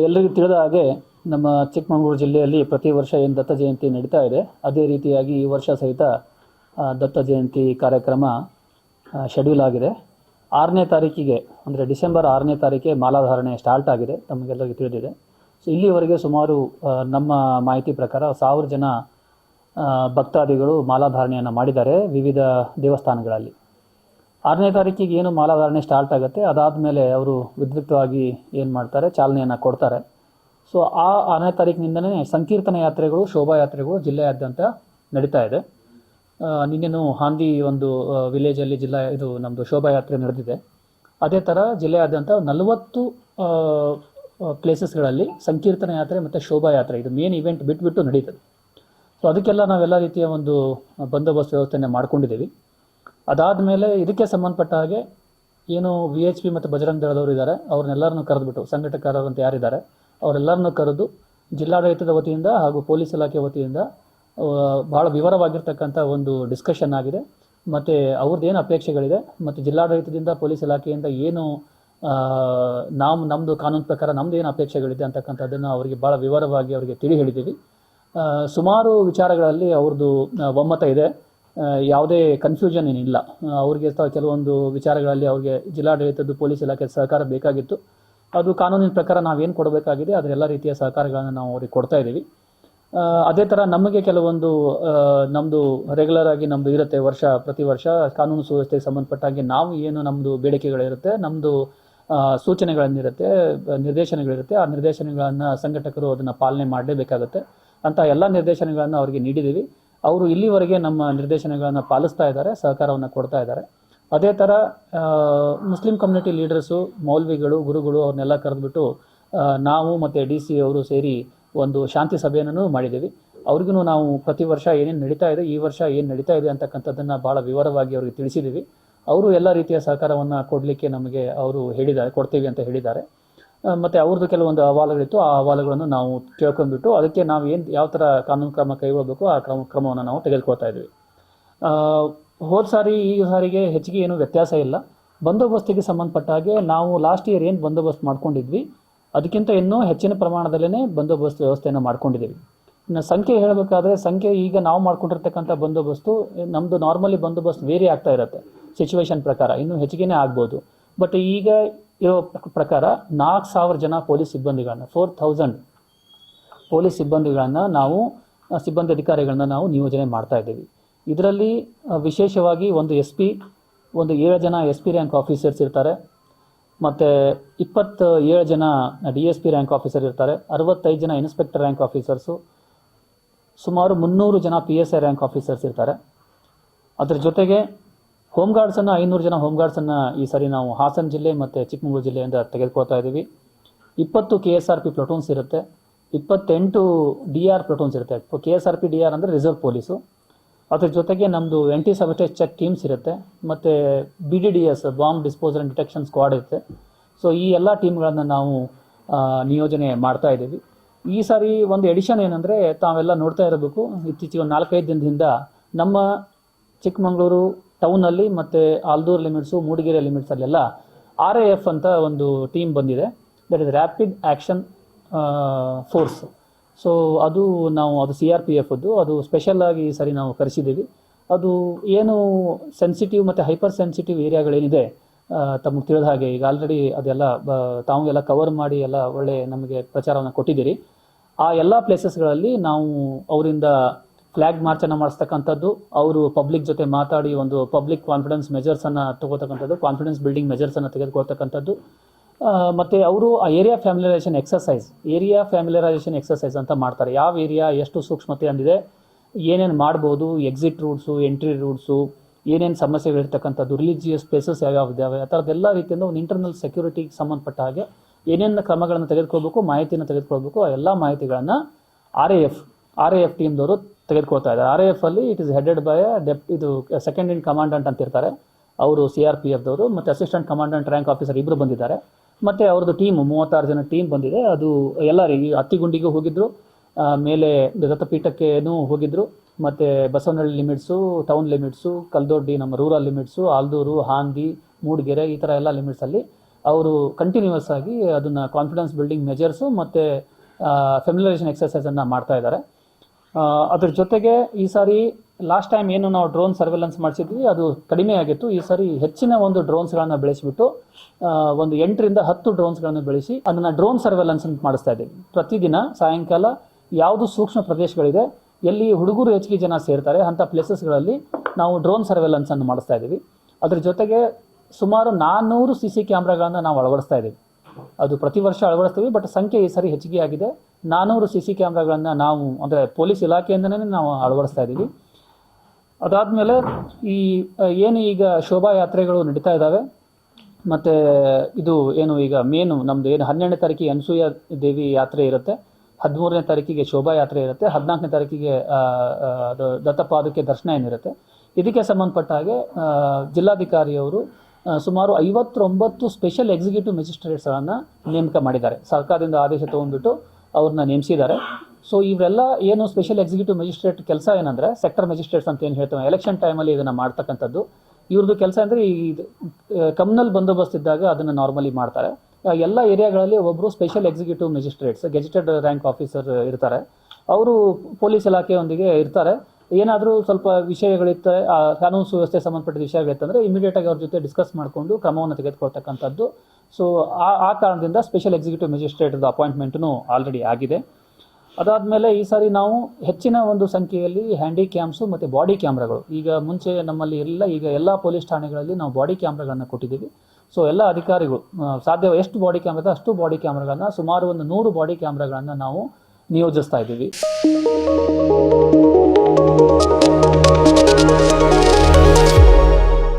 ಎಲ್ಲರಿಗೂ ತಿಳಿದ ಹಾಗೆ ನಮ್ಮ ಚಿಕ್ಕಮಗಳೂರು ಜಿಲ್ಲೆಯಲ್ಲಿ ಪ್ರತಿ ವರ್ಷ ಏನು ದತ್ತ ಜಯಂತಿ ನಡೀತಾ ಇದೆ. ಅದೇ ರೀತಿಯಾಗಿ ಈ ವರ್ಷ ಸಹಿತ ದತ್ತ ಜಯಂತಿ ಕಾರ್ಯಕ್ರಮ ಶೆಡ್ಯೂಲ್ ಆಗಿದೆ. ಆರನೇ ತಾರೀಕಿಗೆ, ಅಂದರೆ ಡಿಸೆಂಬರ್ ಆರನೇ ತಾರೀಕಿಗೆ ಮಾಲಾಧಾರಣೆ ಸ್ಟಾರ್ಟ್ ಆಗಿದೆ, ತಮಗೆಲ್ಲರಿಗೂ ತಿಳಿದಿದೆ. ಸೊ ಇಲ್ಲಿವರೆಗೆ ಸುಮಾರು ನಮ್ಮ ಮಾಹಿತಿ ಪ್ರಕಾರ ಸಾವಿರ ಜನ ಭಕ್ತಾದಿಗಳು ಮಾಲಾಧಾರಣೆಯನ್ನು ಮಾಡಿದ್ದಾರೆ ವಿವಿಧ ದೇವಸ್ಥಾನಗಳಲ್ಲಿ. ಆರನೇ ತಾರೀಕಿಗೆ ಏನು ಮಾಲಾಧಾರಣೆ ಸ್ಟಾರ್ಟ್ ಆಗುತ್ತೆ, ಅದಾದಮೇಲೆ ಅವರು ವಿದ್ಯುಕ್ತವಾಗಿ ಏನು ಮಾಡ್ತಾರೆ, ಚಾಲನೆಯನ್ನು ಕೊಡ್ತಾರೆ. ಸೊ ಆ ಆರನೇ ತಾರೀಕಿನಿಂದನೇ ಸಂಕೀರ್ತನ ಯಾತ್ರೆಗಳು ಶೋಭಾಯಾತ್ರೆಗಳು ಜಿಲ್ಲೆಯಾದ್ಯಂತ ನಡೀತಾ ಇದೆ. ನಿನ್ನೆನು ನಿನ್ನೆನೂ ಹಾಂದಿ ಒಂದು ವಿಲೇಜಲ್ಲಿ ಜಿಲ್ಲಾ, ಇದು ನಮ್ಮದು ಶೋಭಾಯಾತ್ರೆ ನಡೆದಿದೆ. ಅದೇ ಥರ ಜಿಲ್ಲೆಯಾದ್ಯಂತ ನಲವತ್ತು ಪ್ಲೇಸಸ್ಗಳಲ್ಲಿ ಸಂಕೀರ್ತನ ಯಾತ್ರೆ ಮತ್ತು ಶೋಭಾಯಾತ್ರೆ ಇದು ಮೇನ್ ಇವೆಂಟ್ ಬಿಟ್ಬಿಟ್ಟು ನಡೀತದೆ. ಸೊ ಅದಕ್ಕೆಲ್ಲ ನಾವೆಲ್ಲ ರೀತಿಯ ಒಂದು ಬಂದೋಬಸ್ತ್ ವ್ಯವಸ್ಥೆಯನ್ನು ಮಾಡ್ಕೊಂಡಿದ್ದೀವಿ. ಅದಾದಮೇಲೆ ಇದಕ್ಕೆ ಸಂಬಂಧಪಟ್ಟ ಹಾಗೆ ಏನು ವಿ ಎಚ್ ಪಿ ಮತ್ತು ಬಜರಂಗ್ ದಳದವರು ಇದ್ದಾರೆ, ಅವ್ರನ್ನೆಲ್ಲರನ್ನು ಕರೆದುಬಿಟ್ಟು ಸಂಘಟಕರ ಅಂತ ಯಾರಿದ್ದಾರೆ, ಅವರೆಲ್ಲರನ್ನು ಕರೆದು ಜಿಲ್ಲಾಡಳಿತದ ವತಿಯಿಂದ ಹಾಗೂ ಪೊಲೀಸ್ ಇಲಾಖೆ ವತಿಯಿಂದ ಭಾಳ ವಿವರವಾಗಿರ್ತಕ್ಕಂಥ ಒಂದು ಡಿಸ್ಕಷನ್ ಆಗಿದೆ. ಮತ್ತು ಅವ್ರದ್ದು ಏನು ಅಪೇಕ್ಷೆಗಳಿದೆ ಮತ್ತು ಜಿಲ್ಲಾಡಳಿತದಿಂದ ಪೊಲೀಸ್ ಇಲಾಖೆಯಿಂದ ಏನು ನಾವು ನಮ್ಮದು ಕಾನೂನು ಪ್ರಕಾರ ನಮ್ಮದು ಏನು ಅಪೇಕ್ಷೆಗಳಿದೆ ಅಂತಕ್ಕಂಥದ್ದನ್ನು ಅವರಿಗೆ ಭಾಳ ವಿವರವಾಗಿ ಅವರಿಗೆ ತಿಳಿ ಹೇಳಿದ್ದೀವಿ. ಸುಮಾರು ವಿಚಾರಗಳಲ್ಲಿ ಅವ್ರದ್ದು ಒಮ್ಮತ ಇದೆ. ಯಾವುದೇ ಕನ್ಫ್ಯೂಷನ್ ಏನಿಲ್ಲ. ಅವ್ರಿಗೆ ತ- ಕೆಲವೊಂದು ವಿಚಾರಗಳಲ್ಲಿ ಅವ್ರಿಗೆ ಜಿಲ್ಲಾಡಳಿತದ್ದು, ಪೊಲೀಸ್ ಇಲಾಖೆ ಸಹಕಾರ ಬೇಕಾಗಿತ್ತು. ಅದು ಕಾನೂನಿನ ಪ್ರಕಾರ ನಾವೇನು ಕೊಡಬೇಕಾಗಿದೆ, ಅದರ ಎಲ್ಲ ರೀತಿಯ ಸಹಕಾರಗಳನ್ನು ನಾವು ಅವ್ರಿಗೆ ಕೊಡ್ತಾ ಇದ್ದೀವಿ. ಅದೇ ಥರ ನಮಗೆ ಕೆಲವೊಂದು ನಮ್ಮದು ರೆಗ್ಯುಲರ್ ಆಗಿ ನಮ್ಮದು ಇರುತ್ತೆ ವರ್ಷ ಪ್ರತಿ ವರ್ಷ ಕಾನೂನು ಸುವ್ಯವಸ್ಥೆಗೆ ಸಂಬಂಧಪಟ್ಟಾಗಿ ನಾವು ಏನು ನಮ್ಮದು ಬೇಡಿಕೆಗಳಿರುತ್ತೆ ನಮ್ಮದು ಸೂಚನೆಗಳನ್ನಿರುತ್ತೆ, ನಿರ್ದೇಶನಗಳಿರುತ್ತೆ, ಆ ನಿರ್ದೇಶನಗಳನ್ನು ಸಂಘಟಕರು ಅದನ್ನು ಪಾಲನೆ ಮಾಡಲೇಬೇಕಾಗುತ್ತೆ. ಅಂತ ಎಲ್ಲ ನಿರ್ದೇಶನಗಳನ್ನು ಅವರಿಗೆ ನೀಡಿದ್ದೀವಿ. ಅವರು ಇಲ್ಲಿವರೆಗೆ ನಮ್ಮ ನಿರ್ದೇಶನಗಳನ್ನು ಪಾಲಿಸ್ತಾ ಇದ್ದಾರೆ, ಸಹಕಾರವನ್ನು ಕೊಡ್ತಾ ಇದ್ದಾರೆ. ಅದೇ ಥರ ಮುಸ್ಲಿಂ ಕಮ್ಯುನಿಟಿ ಲೀಡರ್ಸು ಮೌಲ್ವಿಗಳು, ಗುರುಗಳು ಅವ್ರನ್ನೆಲ್ಲ ಕರೆದ್ಬಿಟ್ಟು ನಾವು ಮತ್ತು ಡಿ ಸಿ ಅವರು ಸೇರಿ ಒಂದು ಶಾಂತಿ ಸಭೆಯನ್ನು ಮಾಡಿದ್ದೀವಿ. ಅವ್ರಿಗೂ ನಾವು ಪ್ರತಿ ವರ್ಷ ಏನೇನು ನಡೀತಾ ಇದೆ, ಈ ವರ್ಷ ಏನು ನಡೀತಾ ಇದೆ ಅಂತಕ್ಕಂಥದ್ದನ್ನು ಭಾಳ ವಿವರವಾಗಿ ಅವರಿಗೆ ತಿಳಿಸಿದ್ದೀವಿ. ಅವರು ಎಲ್ಲ ರೀತಿಯ ಸಹಕಾರವನ್ನು ಕೊಡಲಿಕ್ಕೆ ನಮಗೆ ಅವರು ಹೇಳಿದ್ದಾರೆ, ಕೊಡ್ತೀವಿ ಅಂತ ಹೇಳಿದ್ದಾರೆ. ಮತ್ತೆ ಅವ್ರದ್ದು ಕೆಲವೊಂದು ಅಹವಾಲುಗಳಿತ್ತು. ಆ ಅಹವಾಲುಗಳನ್ನು ನಾವು ಕೇಳ್ಕೊಂಡ್ಬಿಟ್ಟು ಅದಕ್ಕೆ ನಾವು ಏನು, ಯಾವ ಥರ ಕಾನೂನು ಕ್ರಮ ಕೈಗೊಳ್ಳಬೇಕು ಆ ಕ್ರಮ, ಕ್ರಮವನ್ನು ನಾವು ತೆಗೆದುಕೊಳ್ತಾ ಇದ್ವಿ. ಹೋದ ಸಾರಿ, ಈ ಸಾರಿಗೆ ಹೆಚ್ಚಿಗೆ ಏನು ವ್ಯತ್ಯಾಸ ಇಲ್ಲ. ಬಂದೋಬಸ್ತಿಗೆ ಸಂಬಂಧಪಟ್ಟ ಹಾಗೆ ನಾವು ಲಾಸ್ಟ್ ಇಯರ್ ಏನು ಬಂದೋಬಸ್ತ್ ಮಾಡ್ಕೊಂಡಿದ್ವಿ, ಅದಕ್ಕಿಂತ ಇನ್ನೂ ಹೆಚ್ಚಿನ ಪ್ರಮಾಣದಲ್ಲೇ ಬಂದೋಬಸ್ತ್ ವ್ಯವಸ್ಥೆಯನ್ನು ಮಾಡ್ಕೊಂಡಿದ್ದೀವಿ. ಇನ್ನು ಸಂಖ್ಯೆ ಹೇಳಬೇಕಾದ್ರೆ, ಸಂಖ್ಯೆ ಈಗ ನಾವು ಮಾಡ್ಕೊಂಡಿರ್ತಕ್ಕಂಥ ಬಂದೋಬಸ್ತು ನಮ್ಮದು ನಾರ್ಮಲಿ ಬಂದೋಬಸ್ತ್ ವೇರಿ ಆಗ್ತಾ ಇರುತ್ತೆ. ಸಿಚುವೇಶನ್ ಪ್ರಕಾರ ಇನ್ನೂ ಹೆಚ್ಚಿಗೆನೇ ಆಗ್ಬೋದು. ಬಟ್ ಈಗ ಇರೋ ಪ್ರಕಾರ ನಾಲ್ಕು ಸಾವಿರ ಜನ ಪೊಲೀಸ್ ಸಿಬ್ಬಂದಿಗಳನ್ನು ಫೋರ್ ಥೌಸಂಡ್ ಪೊಲೀಸ್ ಸಿಬ್ಬಂದಿಗಳನ್ನು ನಾವು ಸಿಬ್ಬಂದಿ ಅಧಿಕಾರಿಗಳನ್ನ ನಾವು ನಿಯೋಜನೆ ಮಾಡ್ತಾ ಇದ್ದೀವಿ. ಇದರಲ್ಲಿ ವಿಶೇಷವಾಗಿ ಒಂದು ಎಸ್ ಪಿ, ಒಂದು ಏಳು ಜನ ಎಸ್ ಪಿ ರ್ಯಾಂಕ್ ಆಫೀಸರ್ಸ್ ಇರ್ತಾರೆ. ಮತ್ತು ಇಪ್ಪತ್ತ ಏಳು ಜನ D S P rank officer ಇರ್ತಾರೆ. ಅರವತ್ತೈದು ಜನ ಇನ್ಸ್ಪೆಕ್ಟರ್ ರ್ಯಾಂಕ್ ಆಫೀಸರ್ಸು. ಸುಮಾರು ಮುನ್ನೂರು ಜನ P S I rank officers ಇರ್ತಾರೆ. ಅದರ ಜೊತೆಗೆ ಹೋಮ್ ಗಾರ್ಡ್ಸನ್ನು ಐನೂರು ಜನ ಹೋಮ್ ಗಾರ್ಡ್ಸನ್ನು ಈ ಸಾರಿ ನಾವು ಹಾಸನ ಜಿಲ್ಲೆ ಮತ್ತು ಚಿಕ್ಕಮಗಳೂರು ಜಿಲ್ಲೆಯಿಂದ ತೆಗೆದುಕೊಳ್ತಾ ಇದ್ದೀವಿ. ಇಪ್ಪತ್ತು K S R P platoons ಇರುತ್ತೆ. ಇಪ್ಪತ್ತೆಂಟು ಡಿ ಆರ್ ಪ್ಲಟೂನ್ಸ್ ಇರುತ್ತೆ. K S R P D R ಅಂದರೆ ರಿಸರ್ವ್ ಪೊಲೀಸು ಅದ್ರ ಜೊತೆಗೆ ನಮ್ಮದು ಎಂಟಿ ಸಬಟೇಜ್ ಚೆಕ್ ಟೀಮ್ಸ್ ಇರುತ್ತೆ. ಮತ್ತು B D D S bomb disposal and detection squad ಇರುತ್ತೆ. ಸೊ ಈ ಎಲ್ಲ ಟೀಮ್ಗಳನ್ನು ನಾವು ನಿಯೋಜನೆ ಮಾಡ್ತಾ ಇದ್ದೀವಿ. ಈ ಸಾರಿ ಒಂದು ಎಡಿಷನ್ ಏನಂದರೆ ತಾವೆಲ್ಲ ನೋಡ್ತಾ ಇರಬೇಕು. ಇತ್ತೀಚೆಗೆ ಒಂದು ನಾಲ್ಕೈದು ದಿನದಿಂದ ನಮ್ಮ ಚಿಕ್ಕಮಗಳೂರು ಟೌನಲ್ಲಿ ಮತ್ತು ಆಲ್ದೂರ್ ಲಿಮಿಟ್ಸು, ಮೂಡಿಗೆರೆ ಲಿಮಿಟ್ಸಲ್ಲೆಲ್ಲ ಆರ್ ಎ ಎಫ್ ಅಂತ ಒಂದು ಟೀಮ್ ಬಂದಿದೆ. That is rapid action force so ಅದು ನಾವು, ಅದು ಸಿ ಆರ್ ಪಿ ಎಫದ್ದು ಅದು ಸ್ಪೆಷಲ್ ಆಗಿ ಸರಿ ನಾವು ಕರೆಸಿದ್ದೀವಿ. ಅದು ಏನು ಸೆನ್ಸಿಟಿವ್ ಮತ್ತು ಹೈಪರ್ ಸೆನ್ಸಿಟಿವ್ ಏರಿಯಾಗಳೇನಿದೆ ತಮಗೆ ತಿಳಿದ ಹಾಗೆ ಈಗ ಆಲ್ರೆಡಿ ಅದೆಲ್ಲ ಬ- ತಾವೆಲ್ಲ ಕವರ್ ಮಾಡಿ ಎಲ್ಲ ಒಳ್ಳೆ ನಮಗೆ ಪ್ರಚಾರವನ್ನು ಕೊಟ್ಟಿದ್ದೀರಿ. ಆ ಎಲ್ಲ ಪ್ಲೇಸಸ್ಗಳಲ್ಲಿ ನಾವು ಅವರಿಂದ ಫ್ಲ್ಯಾಗ್ ಮಾರ್ಚನ್ನು ಮಾಡಿಸ್ತಕ್ಕಂಥದ್ದು, ಅವರು ಪಬ್ಲಿಕ್ ಜೊತೆ ಮಾತಾಡಿ ಒಂದು ಪಬ್ಲಿಕ್ ಕಾನ್ಫಿಡೆನ್ಸ್ ಮೆಜರ್ಸನ್ನು ತಗೋತಕ್ಕಂಥದ್ದು ಕಾನ್ಫಿಡೆನ್ಸ್ ಬಿಲ್ಡಿಂಗ್ ಮೆಜರ್ಸನ್ನು ತೆಗೆದುಕೊಳ್ತಕ್ಕಂಥದ್ದು. ಮತ್ತು ಅವರು ಆ area familiarisation exercise area familiarisation exercise ಅಂತ ಮಾಡ್ತಾರೆ. ಯಾವ ಏರಿಯಾ ಎಷ್ಟು ಸೂಕ್ಷ್ಮತೆ ಅಂದಿದೆ, ಏನೇನು ಮಾಡ್ಬೋದು ಎಕ್ಸಿಟ್ ರೂಟ್ಸು ಎಂಟ್ರಿ ರೂಟ್ಸು ಏನೇನು ಸಮಸ್ಯೆಗಳಿರ್ತಕ್ಕಂಥದ್ದು ರಿಲಿಜಿಯಸ್ ಪ್ಲೇಸಸ್ ಯಾವ್ಯಾವ ಇದ್ದಾವೆ ಆ ಥರದ್ದೆಲ್ಲ ರೀತಿಯಿಂದ ಒಂದು ಇಂಟರ್ನಲ್ ಸೆಕ್ಯೂರಿಟಿಗೆ ಸಂಬಂಧಪಟ್ಟ ಹಾಗೆ ಏನೇನು ಕ್ರಮಗಳನ್ನು ತೆಗೆದುಕೊಳ್ಬೇಕು, ಮಾಹಿತಿಯನ್ನು ತೆಗೆದುಕೊಳ್ಬೇಕು, ಆ ಎಲ್ಲ ಮಾಹಿತಿಗಳನ್ನು R A F R A F ಟೀಮ್ದವರು ತೆಗೆದುಕೊಳ್ತಾ ಇದ್ದಾರೆ. ಆರ್ ಎಫ್ ಅಲ್ಲಿ it is headed by depth ಇದು ಸೆಕೆಂಡ್ ಇನ್ ಕಮಾಂಡೆಂಟ್ ಅಂತ ಇರ್ತಾರೆ. ಅವರು ಸಿ ಆರ್ ಪಿ ಎಫ್ದವರು ಮತ್ತು ಅಸಿಸ್ಟೆಂಟ್ ಕಮಾಂಡೆಂಟ್ ರ್ಯಾಂಕ್ ಆಫೀಸರ್ ಇಬ್ಬರು ಬಂದಿದ್ದಾರೆ. ಮತ್ತು ಅವ್ರದ್ದು ಟೀಮ್ ಮೂವತ್ತಾರು ಜನ ಟೀಮ್ ಬಂದಿದೆ. ಅದು ಎಲ್ಲರಿಗೆ ಹತ್ತಿಗುಂಡಿಗೂ ಹೋಗಿದ್ರು ಆ, ಮೇಲೆ ದತ್ತಪೀಠಕ್ಕೇನೂ ಹೋಗಿದ್ರು. ಮತ್ತು Basavanahalli limits town limits Kaldoddi ನಮ್ಮ ರೂರಲ್ ಲಿಮಿಟ್ಸು ಆಲ್ದೂರು ಹಾಂದಿ ಮೂಡಿಗೆರೆ ಈ ಥರ ಎಲ್ಲ ಲಿಮಿಟ್ಸಲ್ಲಿ ಅವರು ಕಂಟಿನ್ಯೂಸ್ ಆಗಿ ಅದನ್ನು ಕಾನ್ಫಿಡೆನ್ಸ್ ಬಿಲ್ಡಿಂಗ್ ಮೆಜರ್ಸು ಮತ್ತು ಫೆಮಿಲೈಸೇಷನ್ ಎಕ್ಸಸೈಸನ್ನು ಮಾಡ್ತಾ ಇದ್ದಾರೆ. ಅದ್ರ ಜೊತೆಗೆ ಈ ಸಾರಿ ಲಾಸ್ಟ್ ಟೈಮ್ ಏನು ನಾವು ಡ್ರೋನ್ ಸರ್ವೆಲೆನ್ಸ್ ಮಾಡಿಸಿದ್ವಿ, ಅದು ಕಡಿಮೆ ಆಗಿತ್ತು. ಈ ಸಾರಿ ಹೆಚ್ಚಿನ ಒಂದು ಡ್ರೋನ್ಸ್ಗಳನ್ನು ಬೆಳೆಸಿಬಿಟ್ಟು ಒಂದು ಎಂಟರಿಂದ ಹತ್ತು ಡ್ರೋನ್ಸ್ಗಳನ್ನು ಬೆಳೆಸಿ, ಅದನ್ನು ಡ್ರೋನ್ ಸರ್ವೆಲೆನ್ಸ್ ಅಂತ ಮಾಡಿಸ್ತಾ ಇದ್ದೀವಿ. ಪ್ರತಿದಿನ ಸಾಯಂಕಾಲ ಯಾವುದು ಸೂಕ್ಷ್ಮ ಪ್ರದೇಶಗಳಿದೆ, ಎಲ್ಲಿ ಹುಡುಗರು ಹೆಚ್ಚಿಗೆ ಜನ ಸೇರ್ತಾರೆ, ಅಂಥ ಪ್ಲೇಸಸ್ಗಳಲ್ಲಿ ನಾವು ಡ್ರೋನ್ ಸರ್ವೆಲೆನ್ಸನ್ನು ಮಾಡಿಸ್ತಾ ಇದ್ದೀವಿ. ಅದ್ರ ಜೊತೆಗೆ ಸುಮಾರು ನಾನ್ನೂರು ಸಿ ಸಿ ಕ್ಯಾಮ್ರಾಗಳನ್ನು ನಾವು ಅಳವಡಿಸ್ತಾ ಇದ್ದೀವಿ. ಅದು ಪ್ರತಿ ವರ್ಷ ಅಳವಡಿಸ್ತೀವಿ ಬಟ್ ಸಂಖ್ಯೆ ಈ ಸರಿ ಹೆಚ್ಚಿಗೆ ಆಗಿದೆ. ನಾನ್ನೂರು ಸಿ ಸಿ ಕ್ಯಾಮ್ರಾಗಳನ್ನು ನಾವು, ಅಂದರೆ ಪೊಲೀಸ್ ಇಲಾಖೆಯಿಂದನೇ ನಾವು ಅಳವಡಿಸ್ತಾ ಇದ್ದೀವಿ. ಅದಾದಮೇಲೆ ಈ ಏನು ಈಗ ಶೋಭಾಯಾತ್ರೆಗಳು ನಡೀತಾ ಇದ್ದಾವೆ, ಮತ್ತು ಇದು ಏನು ಈಗ ಮೇನು ನಮ್ಮದು ಏನು ಹನ್ನೆರಡನೇ ತಾರೀಕಿಗೆ ಅನಸೂಯ ದೇವಿ ಯಾತ್ರೆ ಇರುತ್ತೆ, ಹದಿಮೂರನೇ ತಾರೀಕಿಗೆ ಶೋಭಾಯಾತ್ರೆ ಇರುತ್ತೆ, ಹದಿನಾಲ್ಕನೇ ತಾರೀಕಿಗೆ ದತ್ತಪಾದಕ್ಕೆ ದರ್ಶನ ಏನಿರುತ್ತೆ. ಇದಕ್ಕೆ ಸಂಬಂಧಪಟ್ಟ ಹಾಗೆ ಜಿಲ್ಲಾಧಿಕಾರಿಯವರು ಸುಮಾರು ಐವತ್ತೊಂಬತ್ತು ಸ್ಪೆಷಲ್ ಎಕ್ಸಿಕ್ಯೂಟಿವ್ ಮ್ಯಾಜಿಸ್ಟ್ರೇಟ್ಸ್ಗಳನ್ನು ನೇಮಕ ಮಾಡಿದ್ದಾರೆ. ಸರ್ಕಾರದಿಂದ ಆದೇಶ ತೊಗೊಂಡ್ಬಿಟ್ಟು ಅವ್ರನ್ನ ನೇಮಿಸಿದ್ದಾರೆ. ಸೊ ಇವರೆಲ್ಲ ಏನು ಸ್ಪೆಷಲ್ ಎಕ್ಸಿಕ್ಯೂಟಿವ್ ಮ್ಯಾಜಿಸ್ಟ್ರೇಟ್ ಕೆಲಸ ಏನಂದರೆ ಸೆಕ್ಟರ್ ಮ್ಯಾಜಿಸ್ಟ್ರೇಟ್ಸ್ ಅಂತ ಏನು ಹೇಳ್ತೇವೆ ಎಲೆಕ್ಷನ್ ಟೈಮಲ್ಲಿ ಇದನ್ನು ಮಾಡ್ತಕ್ಕಂಥದ್ದು. ಇವ್ರದ್ದು ಕೆಲಸ ಅಂದರೆ ಈ ಕಮ್ನಲ್ ಬಂದೋಬಸ್ತ್ ಇದ್ದಾಗ ಅದನ್ನು ನಾರ್ಮಲಿ ಮಾಡ್ತಾರೆ. ಎಲ್ಲ ಏರಿಯಾಗಳಲ್ಲಿ ಒಬ್ಬರು special executive magistrates gazetted rank officer ಇರ್ತಾರೆ. ಅವರು ಪೊಲೀಸ್ ಇಲಾಖೆಯೊಂದಿಗೆ ಇರ್ತಾರೆ. ಏನಾದರೂ ಸ್ವಲ್ಪ ವಿಷಯಗಳಿತ್ತು ಕಾನೂನು ಸುವ್ಯವಸ್ಥೆ ಸಂಬಂಧಪಟ್ಟ ವಿಷಯಗಳಿತ್ತಂದರೆ ಇಮಿಡಿಯೇಟಾಗಿ ಅವ್ರ ಜೊತೆ ಡಿಸ್ಕಸ್ ಮಾಡಿಕೊಂಡು ಕ್ರಮವನ್ನು ತೆಗೆದುಕೊಳ್ತಕ್ಕಂಥದ್ದು. ಸೊ ಆ ಆ ಕಾರಣದಿಂದ ಸ್ಪೆಷಲ್ ಎಕ್ಸಿಕ್ಯೂಟಿವ್ ಮ್ಯಾಜಿಸ್ಟ್ರೇಟ್ದು ಅಪಾಯಿಂಟ್ಮೆಂಟ್ನು ಆಲ್ರೆಡಿ ಆಗಿದೆ. ಅದಾದಮೇಲೆ ಈ ಸಾರಿ ನಾವು ಹೆಚ್ಚಿನ ಒಂದು ಸಂಖ್ಯೆಯಲ್ಲಿ ಹ್ಯಾಂಡಿ ಕ್ಯಾಮ್ಸು ಮತ್ತು ಬಾಡಿ ಕ್ಯಾಮ್ರಾಗಳು ಈಗ ಮುಂಚೆ ನಮ್ಮಲ್ಲಿ ಎಲ್ಲ, ಈಗ ಎಲ್ಲ ಪೊಲೀಸ್ ಠಾಣೆಗಳಲ್ಲಿ ನಾವು ಬಾಡಿ ಕ್ಯಾಮ್ರಾಗಳನ್ನು ಕೊಟ್ಟಿದ್ದೀವಿ. ಸೊ ಎಲ್ಲ ಅಧಿಕಾರಿಗಳು ಸಾಧ್ಯ ಎಷ್ಟು ಬಾಡಿ ಕ್ಯಾಮ್ರಾ ಅಷ್ಟು ಬಾಡಿ ಕ್ಯಾಮ್ರಾಗಳನ್ನು ಸುಮಾರು ಒಂದು ನೂರು ಬಾಡಿ ಕ್ಯಾಮ್ರಾಗಳನ್ನು ನಾವು ನಿಯೋಜಿಸ್ತಾ ಇದ್ದೀವಿ. Thank you.